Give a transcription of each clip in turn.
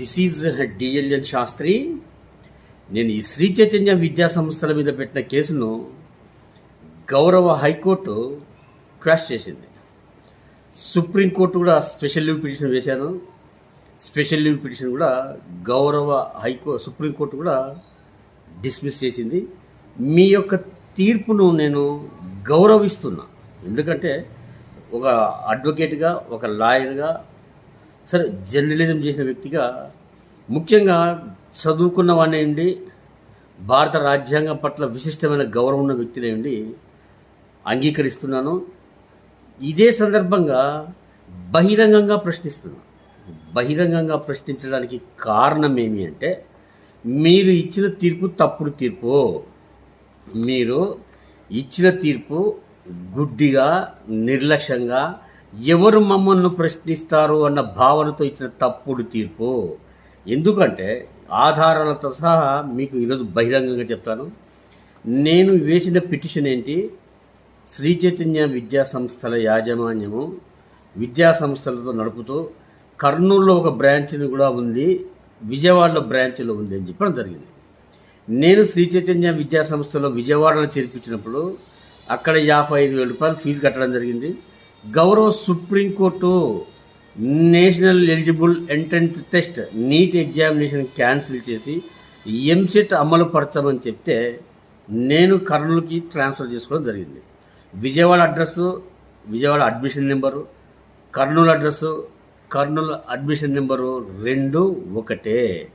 This is డిఎల్ఎన్ Sastry. నేను ఈ శ్రీ చైతన్య విద్యా సంస్థల మీద పెట్టిన కేసును గౌరవ హైకోర్టు క్రాష్ చేసింది. సుప్రీంకోర్టు కూడా స్పెషల్ లీవ్ పిటిషన్ వేశాను. స్పెషల్ లీవ్ పిటిషన్ కూడా గౌరవ హైకో సుప్రీంకోర్టు కూడా డిస్మిస్ చేసింది. మీ యొక్క తీర్పును నేను గౌరవిస్తున్నా. ఎందుకంటే ఒక అడ్వకేట్గా ఒక లాయర్గా సరే జర్నలిజం చేసిన వ్యక్తిగా ముఖ్యంగా చదువుకున్న వాడినేయండి భారత రాజ్యాంగం పట్ల విశిష్టమైన గౌరవం ఉన్న వ్యక్తినేయండి అంగీకరిస్తున్నాను. ఇదే సందర్భంగా బహిరంగంగా ప్రశ్నిస్తున్నాను. బహిరంగంగా ప్రశ్నించడానికి కారణం ఏమి అంటే మీరు ఇచ్చిన తీర్పు తప్పుడు తీర్పు. మీరు ఇచ్చిన తీర్పు గుడ్డిగా నిర్లక్ష్యంగా ఎవరు మమ్మల్ని ప్రశ్నిస్తారు అన్న భావనతో ఇచ్చిన తప్పుడు తీర్పు? ఎందుకంటే ఆధారాలతో సహా మీకు ఈరోజు బహిరంగంగా చెప్తాను. నేను వేసిన పిటిషన్ ఏంటి? శ్రీ చైతన్య విద్యా సంస్థల యాజమాన్యము విద్యా సంస్థలతో నడుపుతూ కర్నూలులో ఒక బ్రాంచ్ని కూడా ఉంది విజయవాడలో బ్రాంచ్లో ఉంది అని చెప్పడం జరిగింది. నేను శ్రీ చైతన్య విద్యా సంస్థలో విజయవాడలో చేర్పించినప్పుడు అక్కడ యాభై ఐదు వేల రూపాయలు ఫీజు కట్టడం జరిగింది. గౌరవ supreme court national eligible entrance test NEET examination cancel చేసి ఎంసెట్ అమలు పరచమని చెప్తే నేను కర్నూలుకి ట్రాన్స్ఫర్ చేసుకోవడం జరిగింది. Vijayawada address Vijayawada admission number Kurnool address Kurnool admission number రెండు ఒకటే.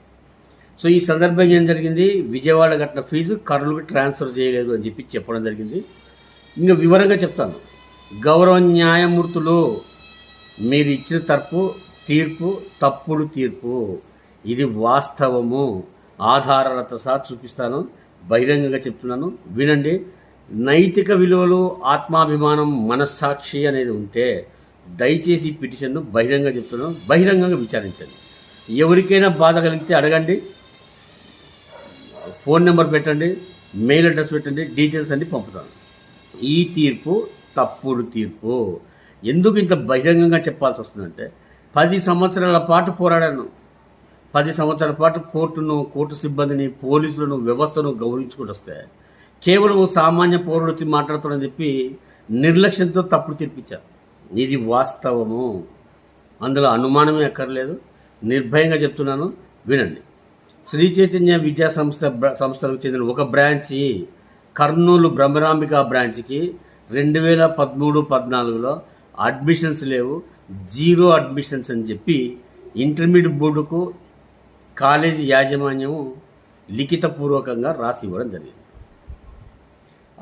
సో ఈ సందర్భంగా ఏం జరిగింది? విజయవాడ కట్టిన ఫీజు కర్నూలుకి ట్రాన్స్ఫర్ చేయలేదు అని చెప్పి చెప్పడం జరిగింది. ఇంకా వివరంగా చెప్తాను. గౌరవ న్యాయమూర్తులు మీరు ఇచ్చిన తరపు తీర్పు తప్పుడు తీర్పు. ఇది వాస్తవము. ఆధారాలతో సహా చూపిస్తాను. బహిరంగంగా చెప్తున్నాను. వినండి. నైతిక విలువలు ఆత్మాభిమానం మనస్సాక్షి అనేది ఉంటే దయచేసి పిటిషన్ను బహిరంగంగా చెప్తున్నాను. బహిరంగంగా విచారించండి. ఎవరికైనా బాధ కలిగితే అడగండి. ఫోన్ నెంబర్ పెట్టండి. మెయిల్ అడ్రస్ పెట్టండి. డీటెయిల్స్ అన్ని పంపుతాను. ఈ తీర్పు తప్పుడు తీర్పు. ఎందుకు ఇంత బహిరంగంగా చెప్పాల్సి వస్తుందంటే పది సంవత్సరాల పాటు పోరాడాను. పది సంవత్సరాల పాటు కోర్టును కోర్టు సిబ్బందిని పోలీసులను వ్యవస్థను గౌరవించుకుంటూ వస్తే కేవలం సామాన్య పౌరుడు వచ్చి మాట్లాడుతాడని చెప్పి నిర్లక్ష్యంతో తప్పుడు తీర్పిచ్చారు. ఇది వాస్తవము. అందులో అనుమానమే అక్కర్లేదు. నిర్భయంగా చెప్తున్నాను. వినండి. శ్రీ చైతన్య విద్యా సంస్థ సంస్థలకు చెందిన ఒక బ్రాంచి కర్నూలు బ్రహ్మరాంబిక బ్రాంచ్కి రెండు వేల పదమూడు పద్నాలుగులో అడ్మిషన్స్ లేవు జీరో అడ్మిషన్స్ అని చెప్పి ఇంటర్మీడియట్ బోర్డుకు కాలేజీ యాజమాన్యము లిఖితపూర్వకంగా రాసి ఇవ్వడం జరిగింది.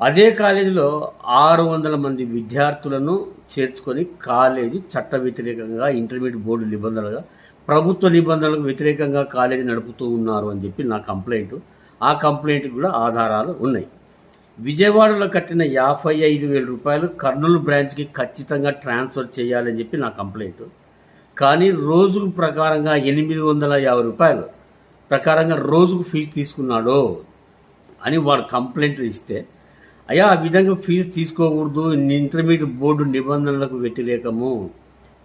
అదే కాలేజీలో ఆరు వందల మంది విద్యార్థులను చేర్చుకొని కాలేజీ చట్ట వ్యతిరేకంగా ఇంటర్మీడియట్ బోర్డు నిబంధనలుగా ప్రభుత్వ నిబంధనలకు వ్యతిరేకంగా కాలేజీ నడుపుతూ ఉన్నారు అని చెప్పి నా కంప్లైంట్. ఆ కంప్లైంట్ కూడా ఆధారాలు ఉన్నాయి. విజయవాడలో కట్టిన యాభై ఐదు వేల రూపాయలు కర్నూలు బ్రాంచ్కి ఖచ్చితంగా ట్రాన్స్ఫర్ చేయాలని చెప్పి నా కంప్లైంట్. కానీ రోజుకు ప్రకారంగా ఎనిమిది వందల యాభై రూపాయలు. ప్రకారంగా రోజుకు ఫీజు తీసుకున్నాడు అని వాడు కంప్లైంట్ ఇస్తే అయ్యా ఆ విధంగా ఫీజు తీసుకోకూడదు ఇంటర్మీడియట్ బోర్డు నిబంధనలకు వ్యతిరేకము.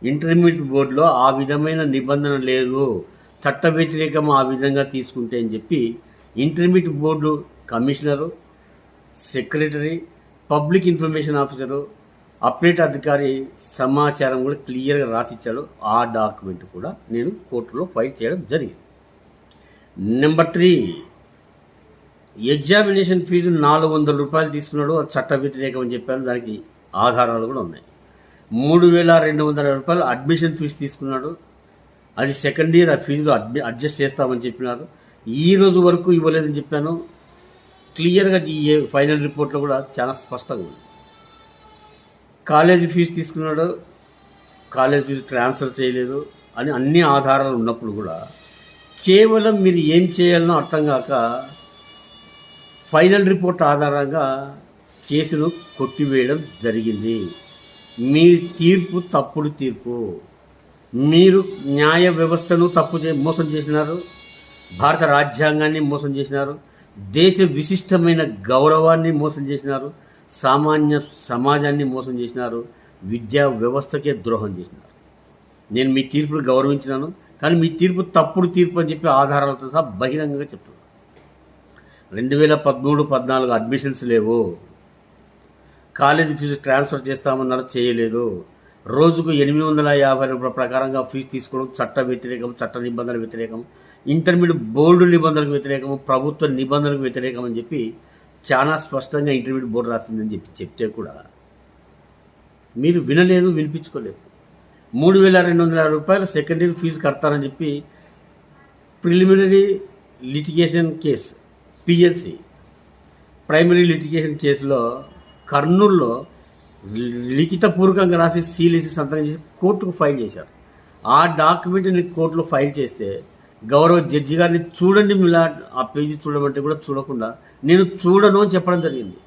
ఇంటర్మీడియట్ బోర్డులో ఆ విధమైన నిబంధన లేదు చట్ట వ్యతిరేకము ఆ విధంగా తీసుకుంటే అని చెప్పి intermediate board commissioner secretary public information officer update అధికారి సమాచారం కూడా క్లియర్గా రాసిచ్చాడు. ఆ డాక్యుమెంట్ కూడా నేను కోర్టులో ఫైల్ చేయడం జరిగింది. నెంబర్ త్రీ ఎగ్జామినేషన్ ఫీజు నాలుగు వందల రూపాయలు తీసుకున్నాడు. అది చట్ట వ్యతిరేకం అని చెప్పాను. దానికి ఆధారాలు కూడా ఉన్నాయి. మూడు వేల రెండు వందల రూపాయలు అడ్మిషన్ ఫీజు తీసుకున్నాడు. అది సెకండ్ ఇయర్ ఆ ఫీజు అడ్మి అడ్జస్ట్ చేస్తామని చెప్పినారు. ఈ రోజు వరకు ఇవ్వలేదని చెప్పాను. క్లియర్గా ఈ ఫైనల్ రిపోర్ట్లో కూడా చాలా స్పష్టంగా ఉంది. కాలేజీ ఫీజు తీసుకున్నాడు కాలేజ్ ఫీజు ట్రాన్స్ఫర్ చేయలేదు అని అన్ని ఆధారాలు ఉన్నప్పుడు కూడా కేవలం మీరు ఏం చేయాలనో అర్థం కాక ఫైనల్ రిపోర్ట్ ఆధారంగా కేసును కొట్టివేయడం జరిగింది. మీ తీర్పు తప్పుడు తీర్పు. మీరు న్యాయ వ్యవస్థను తప్పు చే మోసం చేసినారు భారత రాజ్యాంగాన్ని మోసం చేసినారు దేశ విశిష్టమైన గౌరవాన్ని మోసం చేసినారు సామాన్య సమాజాన్ని మోసం చేసినారు విద్యా వ్యవస్థకే ద్రోహం చేసినారు. నేను మీ తీర్పును గౌరవించినాను కానీ మీ తీర్పు తప్పుడు తీర్పు అని చెప్పి ఆధారాలతో సహా బహిరంగంగా చెప్తున్నారు రెండు వేల పదమూడు పద్నాలుగు అడ్మిషన్స్ లేవు. కాలేజీ ఫీజు ట్రాన్స్ఫర్ చేస్తామన్నారు చేయలేదు. రోజుకు ఎనిమిది వందల యాభై రూపాయల ప్రకారంగా ఫీజు తీసుకోవడం చట్ట వ్యతిరేకం చట్ట నిబంధనల వ్యతిరేకం. ఇంటర్మీడియట్ బోర్డు నిబంధనలకు వ్యతిరేకము ప్రభుత్వ నిబంధనలకు వ్యతిరేకం అని చెప్పి చాలా స్పష్టంగా ఇంటర్మీడియట్ బోర్డు రాసిందని చెప్పి చెప్తే కూడా మీరు వినలేదు వినిపించుకోలేదు. మూడు వేల రెండు వందల రూపాయలు సెకండరీ ఫీజు కడతానని చెప్పి preliminary litigation case PLC primary litigation కేసులో కర్నూలులో లిఖితపూర్వకంగా రాసి సీలేసి సంతకం చేసి కోర్టుకు ఫైల్ చేశారు. ఆ డాక్యుమెంట్ని కోర్టులో ఫైల్ చేస్తే గౌరవ జడ్జి గారిని చూడండి మిలా ఆ పేజీ చూడమంటే కూడా చూడకుండా నేను చూడను అని చెప్పడం జరిగింది.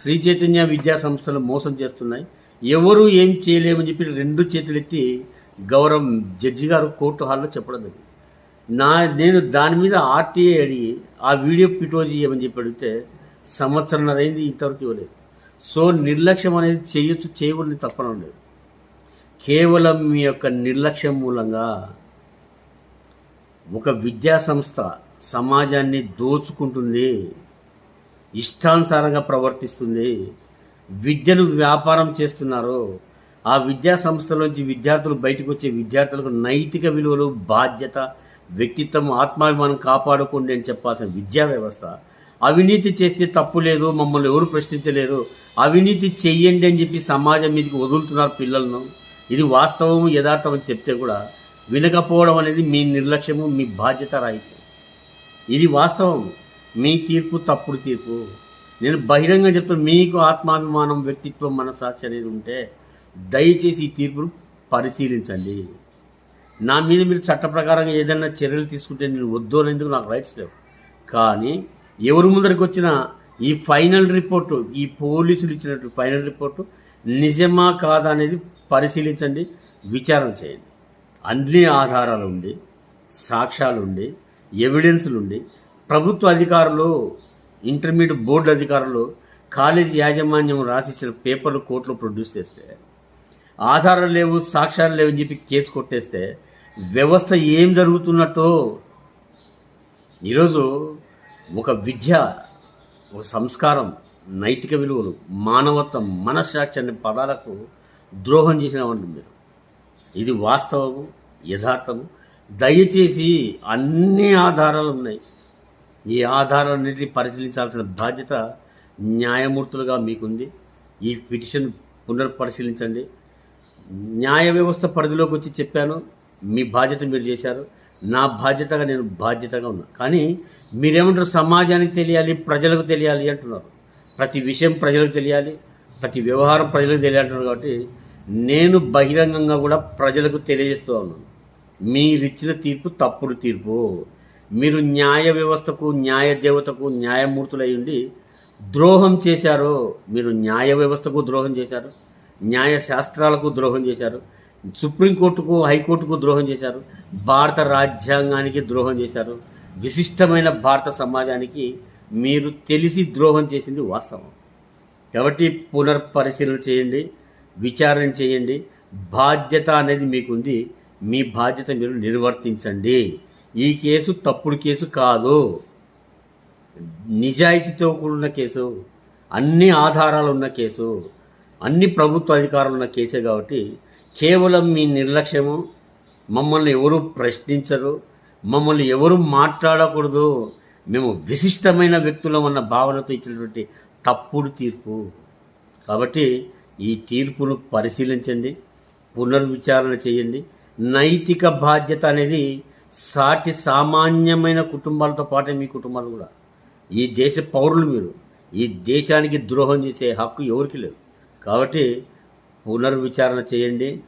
శ్రీ చైతన్య విద్యా సంస్థలు మోసం చేస్తున్నాయి. ఎవరు ఏం చేయలేమని చెప్పి రెండు చేతులు ఎత్తి గౌరవం జడ్జి గారు కోర్టు హాల్లో చెప్పడం జరిగింది. నా నేను దాని మీద ఆర్టీఏ అడిగి ఆ వీడియో పిటోజీ ఏమని చెప్పి అడిగితే సంవత్సరం అయింది ఇంతవరకు ఇవ్వలేదు. సో నిర్లక్ష్యం అనేది చేయొచ్చు చేయకూడని తప్పన లేదు కేవలం మీ యొక్క నిర్లక్ష్యం మూలంగా ఒక విద్యా సంస్థ సమాజాన్ని దోచుకుంటుంది ఇష్టానుసారంగా ప్రవర్తిస్తుంది విద్యను వ్యాపారం చేస్తున్నారు. ఆ విద్యా సంస్థలోంచి విద్యార్థులు బయటకు వచ్చే విద్యార్థులకు నైతిక విలువలు బాధ్యత వ్యక్తిత్వం ఆత్మాభిమానం కాపాడుకోండి అని చెప్పాల్సిన విద్యా వ్యవస్థ అవినీతి చేస్తే తప్పు లేదు మమ్మల్ని ఎవరు ప్రశ్నించలేరు అవినీతి చెయ్యండి అని చెప్పి సమాజం మీదకి వదులుతున్నారు పిల్లలను. ఇది వాస్తవం యథార్థం అని చెప్తే కూడా వినకపోవడం అనేది మీ నిర్లక్ష్యము మీ బాధ్యత రాయితీ. ఇది వాస్తవం. మీ తీర్పు తప్పుడు తీర్పు. నేను బహిరంగంగా చెప్తాను మీకు ఆత్మాభిమానం వ్యక్తిత్వం మనసాక్షి అనేది ఉంటే దయచేసి ఈ తీర్పును పరిశీలించండి. నా మీద మీరు చట్ట ప్రకారంగా ఏదైనా చర్యలు తీసుకుంటే నేను వద్దు అనేందుకు నాకు రైట్స్ లేవు. కానీ ఎవరు ముందరికి వచ్చినా ఈ ఫైనల్ రిపోర్టు ఈ పోలీసులు ఇచ్చినట్టు ఫైనల్ రిపోర్టు నిజమా కాదా అనేది పరిశీలించండి విచారణ చేయండి. అన్ని ఆధారాలు ఉండి సాక్ష్యాలుండి ఉండి ఉండి ప్రభుత్వ అధికారులు ఇంటర్మీడియట్ బోర్డు అధికారులు కాలేజీ యాజమాన్యం రాసిచ్చిన పేపర్లు కోర్టులో ప్రొడ్యూస్ చేస్తే ఆధారాలు లేవు సాక్ష్యాలు లేవు అని చెప్పి కేసు కొట్టేస్తే వ్యవస్థ ఏం జరుగుతున్నట్టో ఈరోజు ఒక విద్య ఒక సంస్కారం నైతిక విలువలు మానవత్వం మనశ్శాక్షి అనే పదాలకు ద్రోహం చేసిన వాళ్ళు మీరు. ఇది వాస్తవము యథార్థము. దయచేసి అన్ని ఆధారాలు ఉన్నాయి. ఈ ఆధారాలన్నింటినీ పరిశీలించాల్సిన బాధ్యత న్యాయమూర్తులుగా మీకుంది. ఈ పిటిషన్ పునర్పరిశీలించండి. న్యాయ వ్యవస్థ పరిధిలోకి వచ్చి చెప్పాను. మీ బాధ్యత మీరు చేశారు. నా బాధ్యతగా నేను బాధ్యతగా ఉన్నా. కానీ మీరేమంటారు సమాజానికి తెలియాలి ప్రజలకు తెలియాలి అంటున్నారు. ప్రతి విషయం ప్రజలకు తెలియాలి ప్రతి వ్యవహారం ప్రజలకు తెలియాలి అంటున్నారు కాబట్టి నేను బహిరంగంగా కూడా ప్రజలకు తెలియజేస్తూ ఉన్నాను. మీరిచ్చిన తీర్పు తప్పుడు తీర్పు. మీరు న్యాయ వ్యవస్థకు న్యాయ దేవతకు న్యాయమూర్తులై ఉండి ద్రోహం చేశారు. మీరు న్యాయ వ్యవస్థకు ద్రోహం చేశారు. న్యాయ శాస్త్రాలకు ద్రోహం చేశారు. సుప్రీంకోర్టుకు హైకోర్టుకు ద్రోహం చేశారు. భారత రాజ్యాంగానికి ద్రోహం చేశారు. విశిష్టమైన భారత సమాజానికి మీరు తెలిసి ద్రోహం చేసింది వాస్తవం. కాబట్టి పునర్పరిశీలన చేయండి. విచారణ చేయండి. బాధ్యత అనేది మీకుంది. మీ బాధ్యత మీరు నిర్వర్తించండి. ఈ కేసు తప్పుడు కేసు కాదు. నిజాయితీతో కూడిన కేసు అన్ని ఆధారాలు ఉన్న కేసు అన్ని ప్రభుత్వ అధికారులు ఉన్న కేసే కాబట్టి కేవలం మీ నిర్లక్ష్యము. మమ్మల్ని ఎవరు ప్రశ్నించరు. మమ్మల్ని ఎవరు మాట్లాడకూడదు. మేము విశిష్టమైన వ్యక్తులం అన్న భావనతో ఇచ్చినటువంటి తప్పుడు తీర్పు. కాబట్టి ఈ తీర్పును పరిశీలించండి పునర్విచారణ చేయండి. నైతిక బాధ్యత అనేది సాటి సామాన్యమైన కుటుంబాలతో పాటే మీ కుటుంబాలు కూడా. ఈ దేశ పౌరులు మీరు ఈ దేశానికి ద్రోహం చేసే హక్కు ఎవరికి లేదు. కాబట్టి పునర్విచారణ చేయండి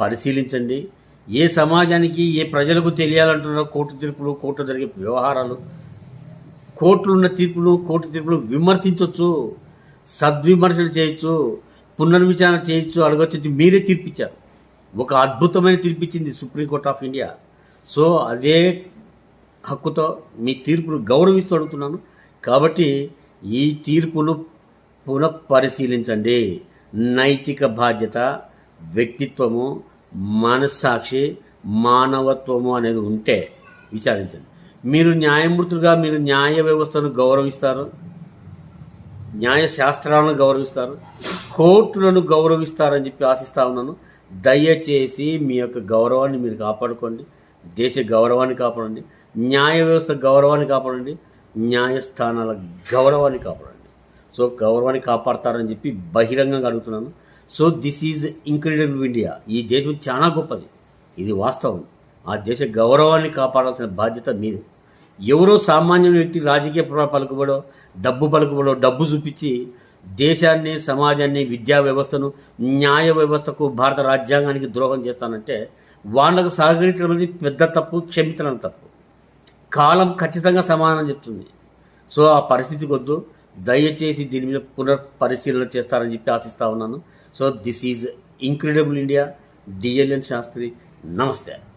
పరిశీలించండి. ఏ సమాజానికి ఏ ప్రజలకు తెలియాలంటున్నారో కోర్టు తీర్పులు కోర్టు జరిగే వ్యవహారాలు కోర్టులు ఉన్న తీర్పులు కోర్టు తీర్పులు విమర్శించవచ్చు సద్విమర్శలు చేయొచ్చు. పునర్విచారణ చేయొచ్చు అడగచ్చు మీరే తీర్పిచ్చారు. ఒక అద్భుతమైన తీర్పిచ్చింది supreme court of India so అదే హక్కుతో మీ తీర్పును గౌరవిస్తూ అడుగుతున్నాను. కాబట్టి ఈ తీర్పును పునఃపరిశీలించండి. నైతిక బాధ్యత వ్యక్తిత్వము మనస్సాక్షి మానవత్వము అనేది ఉంటే విచారించండి. మీరు న్యాయమూర్తులుగా మీరు న్యాయ వ్యవస్థను గౌరవిస్తారు. న్యాయ శాస్త్రాలను గౌరవిస్తారు. కోర్టులను గౌరవిస్తారని చెప్పి ఆశిస్తా ఉన్నాను. దయచేసి మీ యొక్క గౌరవాన్ని మీరు కాపాడుకోండి. దేశ గౌరవాన్ని కాపాడండి. న్యాయ వ్యవస్థ గౌరవాన్ని కాపాడండి. న్యాయస్థానాల గౌరవాన్ని కాపాడండి. సో గౌరవాన్ని కాపాడతారని చెప్పి బహిరంగంగా అడుగుతున్నాను. So this is incredible India. ఈ దేశం చాలా గొప్పది. ఇది వాస్తవం. ఆ దేశ గౌరవాన్ని కాపాడాల్సిన బాధ్యత మీది. ఎవరో సామాన్య వ్యక్తి రాజకీయ పలుకుబడో డబ్బు పలుకుబడో డబ్బు చూపించి దేశాన్ని సమాజాన్ని విద్యా వ్యవస్థను న్యాయ వ్యవస్థకు భారత రాజ్యాంగానికి ద్రోహం చేస్తానంటే వాళ్ళకు సహకరించడం అనేది పెద్ద తప్పు క్షమించడం తప్పు. కాలం ఖచ్చితంగా సమానం చెప్తుంది. సో ఆ పరిస్థితికి వద్దు. దయచేసి దీని మీద పునర్ పరిశీలన చేస్తారని చెప్పి ఆశిస్తా ఉన్నాను. So this is incredible India. DLN Shastri నమస్తే.